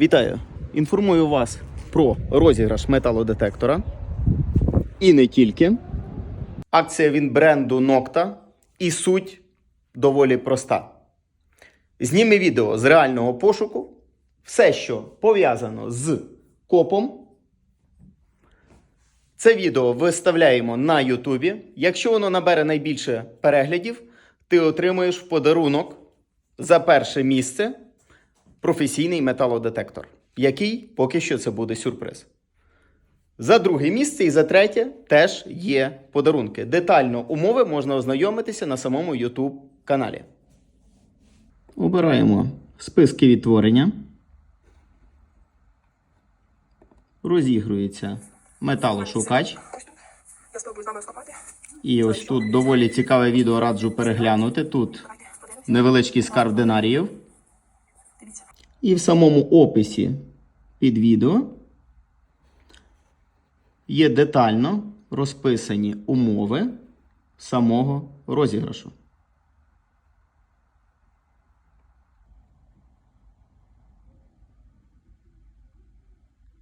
Вітаю! Інформую вас про розіграш металодетектора. І не тільки. Акція від бренду Nocta. І суть доволі проста. Зніми відео з реального пошуку. Все, що пов'язано з копом. Це відео виставляємо на Ютубі. Якщо воно набере найбільше переглядів, ти отримуєш в подарунок за перше місце професійний металодетектор, який поки що це буде сюрприз. За друге місце і за третє теж є подарунки. Детально умови можна ознайомитися на самому YouTube каналі. Обираємо списки відтворення. Розігрується металошукач. І ось тут доволі цікаве відео раджу переглянути. Тут невеличкий скарб динаріїв. І в самому описі під відео є детально розписані умови самого розіграшу.